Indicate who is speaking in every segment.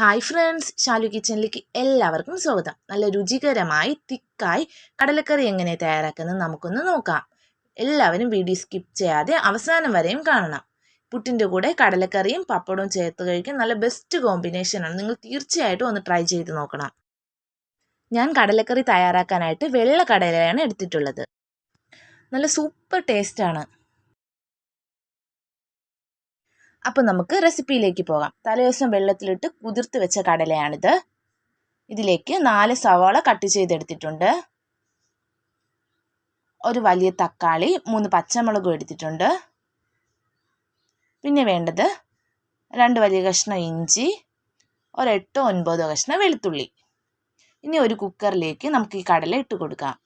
Speaker 1: Hi friends Shalu കിച്ചണിലേക്ക് എല്ലാവർക്കും സ്വാഗതം. നല്ല രുചികരമായി തിക്കായി കടലക്കറി എങ്ങനെ തയ്യാറാക്കുന്നത് നമുക്കൊന്ന് നോക്കാം. എല്ലാവരും വീഡിയോ സ്കിപ്പ് ചെയ്യാതെ അവസാനം വരെയും കാണണം. പുട്ടിന്റെ കൂടെ കടലക്കറിയും പപ്പടവും ചേർത്ത് കഴിക്കാൻ നല്ല ബെസ്റ്റ് കോമ്പിനേഷനാണ് നിങ്ങൾ തീർച്ചയായിട്ടും ഒന്ന് ട്രൈ ചെയ്ത് നോക്കണം. ഞാൻ കടലക്കറി തയ്യാറാക്കാനായിട്ട് വെള്ള കടലയാണ് എടുത്തിട്ടുള്ളത്. നല്ല സൂപ്പർ ടേസ്റ്റാണ് അപ്പോൾ നമുക്ക് റെസിപ്പിയിലേക്ക് പോകാം. തലേദിവസം വെള്ളത്തിലിട്ട് കുതിർത്ത് വെച്ച കടലയാണിത്. ഇതിലേക്ക് നാല് സവാള കട്ട് ചെയ്തെടുത്തിട്ടുണ്ട്. ഒരു വലിയ തക്കാളി മൂന്ന് പച്ചമുളകും എടുത്തിട്ടുണ്ട്. പിന്നെ വേണ്ടത് രണ്ട് വലിയ കഷ്ണം ഇഞ്ചി ഒരെട്ടോ ഒൻപതോ കഷ്ണം വെളുത്തുള്ളി. ഇനി ഒരു കുക്കറിലേക്ക് നമുക്ക് ഈ കടല ഇട്ട് കൊടുക്കാം.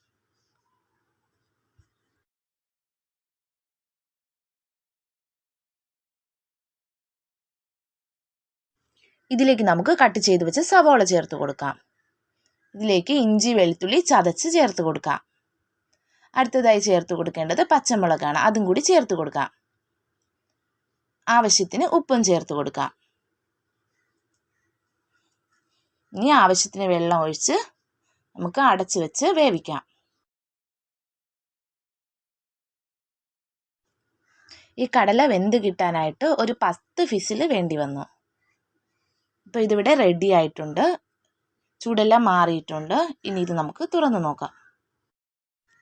Speaker 1: ഇതിലേക്ക് നമുക്ക് കട്ട് ചെയ്ത് വെച്ച് സവോള ചേർത്ത് കൊടുക്കാം. ഇതിലേക്ക് ഇഞ്ചി വെളുത്തുള്ളി ചതച്ച് ചേർത്ത് കൊടുക്കാം. അടുത്തതായി ചേർത്ത് കൊടുക്കേണ്ടത് പച്ചമുളകാണ്. അതും കൂടി ചേർത്ത് കൊടുക്കാം. ആവശ്യത്തിന് ഉപ്പും ചേർത്ത് കൊടുക്കാം. ഇനി ആവശ്യത്തിന് വെള്ളം ഒഴിച്ച് നമുക്ക് അടച്ചു വെച്ച് വേവിക്കാം. ഈ കടല വെന്ത് കിട്ടാനായിട്ട് ഒരു പത്ത് ഫിസിൽ വേണ്ടി വന്നു. ഇപ്പോൾ ഇതിവിടെ റെഡി ആയിട്ടുണ്ട്. ചൂടെല്ലാം മാറിയിട്ടുണ്ട്. ഇനി ഇത് നമുക്ക് തുറന്നു നോക്കാം.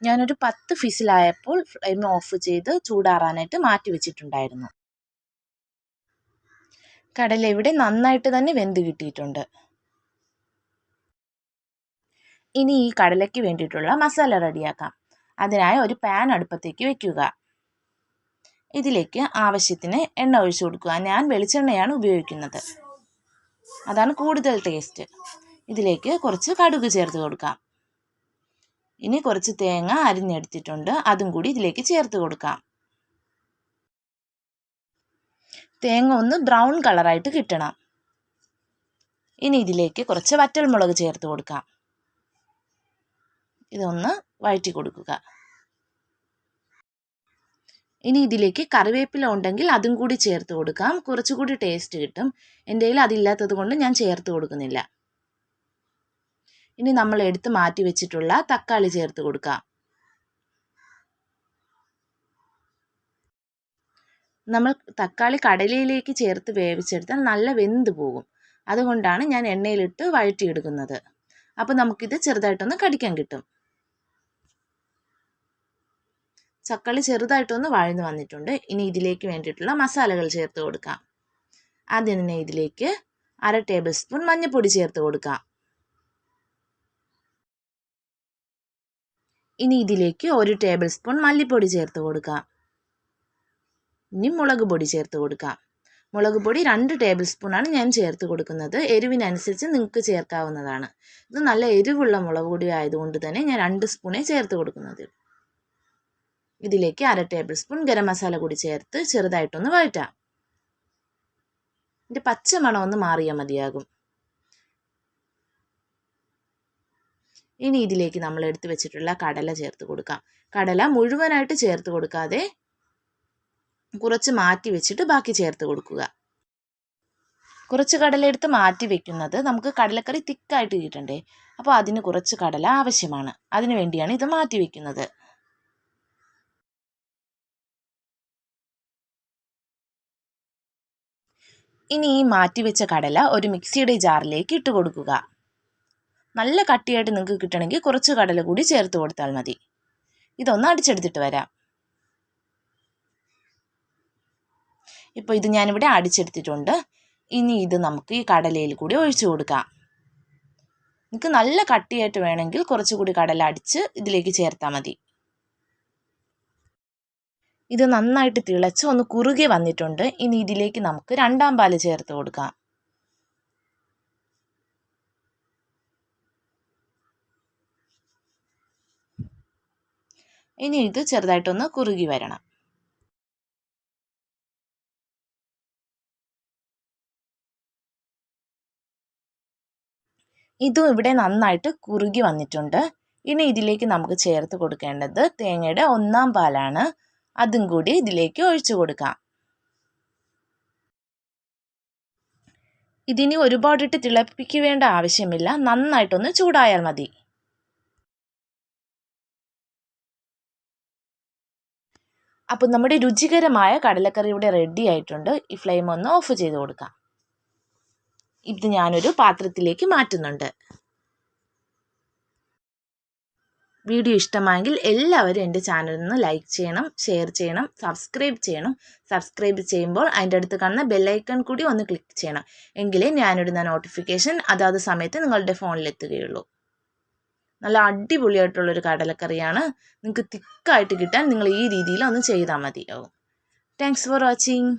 Speaker 1: ഞാനൊരു പത്ത് ഫിസിലായപ്പോൾ ഫ്ലെയിം ഓഫ് ചെയ്ത് ചൂടാറാനായിട്ട് മാറ്റി വെച്ചിട്ടുണ്ടായിരുന്നു. കടല ഇവിടെ നന്നായിട്ട് തന്നെ വെന്ത് കിട്ടിയിട്ടുണ്ട്. ഇനി ഈ കടലയ്ക്ക് വേണ്ടിയിട്ടുള്ള മസാല റെഡിയാക്കാം അതിനായി ഒരു പാൻ അടുപ്പത്തേക്ക് വെക്കുക. ഇതിലേക്ക് ആവശ്യത്തിന് എണ്ണ ഒഴിച്ചു കൊടുക്കുക. ഞാൻ വെളിച്ചെണ്ണയാണ് ഉപയോഗിക്കുന്നത്. അതാണ് കൂടുതൽ ടേസ്റ്റ് ഇതിലേക്ക് കുറച്ച് കടുക് ചേർത്ത് കൊടുക്കാം. ഇനി കുറച്ച് തേങ്ങ അരിഞ്ഞെടുത്തിട്ടുണ്ട്. അതും കൂടി ഇതിലേക്ക് ചേർത്ത് കൊടുക്കാം. തേങ്ങ ഒന്ന് ബ്രൗൺ കളറായിട്ട് കിട്ടണം. ഇനി ഇതിലേക്ക് കുറച്ച് വറ്റൽമുളക് ചേർത്ത് കൊടുക്കാം. ഇതൊന്ന് വഴറ്റി കൊടുക്കുക. ഇനി ഇതിലേക്ക് കറിവേപ്പില ഉണ്ടെങ്കിൽ അതും കൂടി ചേർത്ത് കൊടുക്കാം. കുറച്ചുകൂടി ടേസ്റ്റ് കിട്ടും. എന്റെ കയ്യിൽ അതില്ലാത്തത് കൊണ്ട് ഞാൻ ചേർത്ത് കൊടുക്കുന്നില്ല. ഇനി നമ്മൾ എടുത്ത് മാറ്റി വെച്ചിട്ടുള്ള തക്കാളി ചേർത്ത് കൊടുക്കാം. നമ്മൾ തക്കാളി കടലയിലേക്ക് ചേർത്ത് വേവിച്ചെടുത്താൽ നല്ല വെന്ത് പോകും. അതുകൊണ്ടാണ് ഞാൻ എണ്ണയിലിട്ട് വഴറ്റിയെടുക്കുന്നത്. അപ്പോൾ നമുക്കിത് ചെറുതായിട്ടൊന്ന് കടിക്കാൻ കിട്ടും. തക്കാളി ചെറുതായിട്ടൊന്ന് വഴന്ന് വന്നിട്ടുണ്ട്. ഇനി ഇതിലേക്ക് വേണ്ടിയിട്ടുള്ള മസാലകൾ ചേർത്ത് കൊടുക്കാം. ആദ്യം തന്നെ ഇതിലേക്ക് അര ടേബിൾ സ്പൂൺ മഞ്ഞൾപ്പൊടി ചേർത്ത് കൊടുക്കാം. ഇനി ഇതിലേക്ക് ഒരു ടേബിൾ സ്പൂൺ മല്ലിപ്പൊടി ചേർത്ത് കൊടുക്കാം. ഇനി മുളക് പൊടി ചേർത്ത് കൊടുക്കാം. മുളക് പൊടി രണ്ട് ടേബിൾ സ്പൂണാണ് ഞാൻ ചേർത്ത് കൊടുക്കുന്നത്. എരിവിനനുസരിച്ച് നിങ്ങൾക്ക് ചേർക്കാവുന്നതാണ്. ഇത് നല്ല എരിവുള്ള മുളക് പൊടി ആയതുകൊണ്ട് തന്നെ ഞാൻ രണ്ട് സ്പൂണേ ചേർത്ത് കൊടുക്കുന്നത്. ഇതിലേക്ക് അര ടേബിൾ സ്പൂൺ ഗരം മസാല കൂടി ചേർത്ത് ചെറുതായിട്ടൊന്ന് വഴറ്റാം. ഇതിന്റെ പച്ച ഒന്ന് മാറിയാൽ മതിയാകും. ഇനി ഇതിലേക്ക് നമ്മൾ എടുത്തു വെച്ചിട്ടുള്ള കടല ചേർത്ത് കൊടുക്കാം. കടല മുഴുവനായിട്ട് ചേർത്ത് കൊടുക്കാതെ കുറച്ച് മാറ്റി വെച്ചിട്ട് ബാക്കി ചേർത്ത് കൊടുക്കുക. കുറച്ച് കടല എടുത്ത് മാറ്റി വെക്കുന്നത് നമുക്ക് കടലക്കറി തിക്കായിട്ട് കിട്ടണ്ടേ? അപ്പോൾ അതിന് കുറച്ച് കടല ആവശ്യമാണ്. അതിനു വേണ്ടിയാണ് ഇത് മാറ്റി വെക്കുന്നത്. ഇനി ഈ മാറ്റിവെച്ച കടല ഒരു മിക്സിയുടെ ജാറിലേക്ക് ഇട്ട് കൊടുക്കുക. നല്ല കട്ടിയായിട്ട് നിങ്ങൾക്ക് കിട്ടണമെങ്കിൽ കുറച്ച് കടല കൂടി ചേർത്ത് കൊടുത്താൽ മതി. ഇതൊന്ന് അടിച്ചെടുത്തിട്ട് വരാം. ഇപ്പോൾ ഇത് ഞാനിവിടെ അടിച്ചെടുത്തിട്ടുണ്ട്. ഇനി ഇത് നമുക്ക് ഈ കടലയിൽ കൂടി ഒഴിച്ചു കൊടുക്കാം. നിങ്ങൾക്ക് നല്ല കട്ടിയായിട്ട് വേണമെങ്കിൽ കുറച്ചുകൂടി കടല അടിച്ച് ഇതിലേക്ക് ചേർത്താൽ മതി. ഇത് നന്നായിട്ട് തിളച്ച് ഒന്ന് കുറുകെ വന്നിട്ടുണ്ട്. ഇനി ഇതിലേക്ക് നമുക്ക് രണ്ടാം പാൽ ചേർത്ത് കൊടുക്കാം. ഇനി ഇത് ചെറുതായിട്ടൊന്ന് കുറുകി വരണം. ഇതും ഇവിടെ നന്നായിട്ട് കുറുകി വന്നിട്ടുണ്ട്. ഇനി ഇതിലേക്ക് നമുക്ക് ചേർത്ത് കൊടുക്കേണ്ടത് തേങ്ങയുടെ ഒന്നാം പാലാണ്. അതും കൂടി ഇതിലേക്ക് ഒഴിച്ചു കൊടുക്കാം. ഇതിനി ഒരുപാടിട്ട് തിളപ്പിക്കേണ്ട ആവശ്യമില്ല. നന്നായിട്ടൊന്ന് ചൂടായാൽ മതി. അപ്പോൾ നമ്മുടെ രുചികരമായ കടലക്കറി ഇവിടെ റെഡി ആയിട്ടുണ്ട്. ഈ ഫ്ലെയിം ഒന്ന് ഓഫ് ചെയ്ത് കൊടുക്കാം. ഇത് ഞാനൊരു പാത്രത്തിലേക്ക് മാറ്റുന്നുണ്ട്. വീഡിയോ ഇഷ്ടമായെങ്കിൽ എല്ലാവരും എന്റെ ചാനൽ നിന്ന് ലൈക്ക് ചെയ്യണം ഷെയർ ചെയ്യണം സബ്സ്ക്രൈബ് ചെയ്യണം. സബ്സ്ക്രൈബ് ചെയ്യുമ്പോൾ അതിന്റെ അടുത്ത് കാണുന്ന ബെല്ലൈക്കൺ കൂടി ഒന്ന് ക്ലിക്ക് ചെയ്യണം. എങ്കിലേ ഞാനിടുന്ന നോട്ടിഫിക്കേഷൻ അതാത് സമയത്ത് നിങ്ങളുടെ ഫോണിലെത്തുകയുള്ളൂ നല്ല അടിപൊളിയായിട്ടുള്ളൊരു കടലക്കറിയാണ്. നിങ്ങൾക്ക് തിക്കായിട്ട് കിട്ടാൻ നിങ്ങൾ ഈ രീതിയിൽ ഒന്ന് ചെയ്താൽ മതിയാവും. Thanks for watching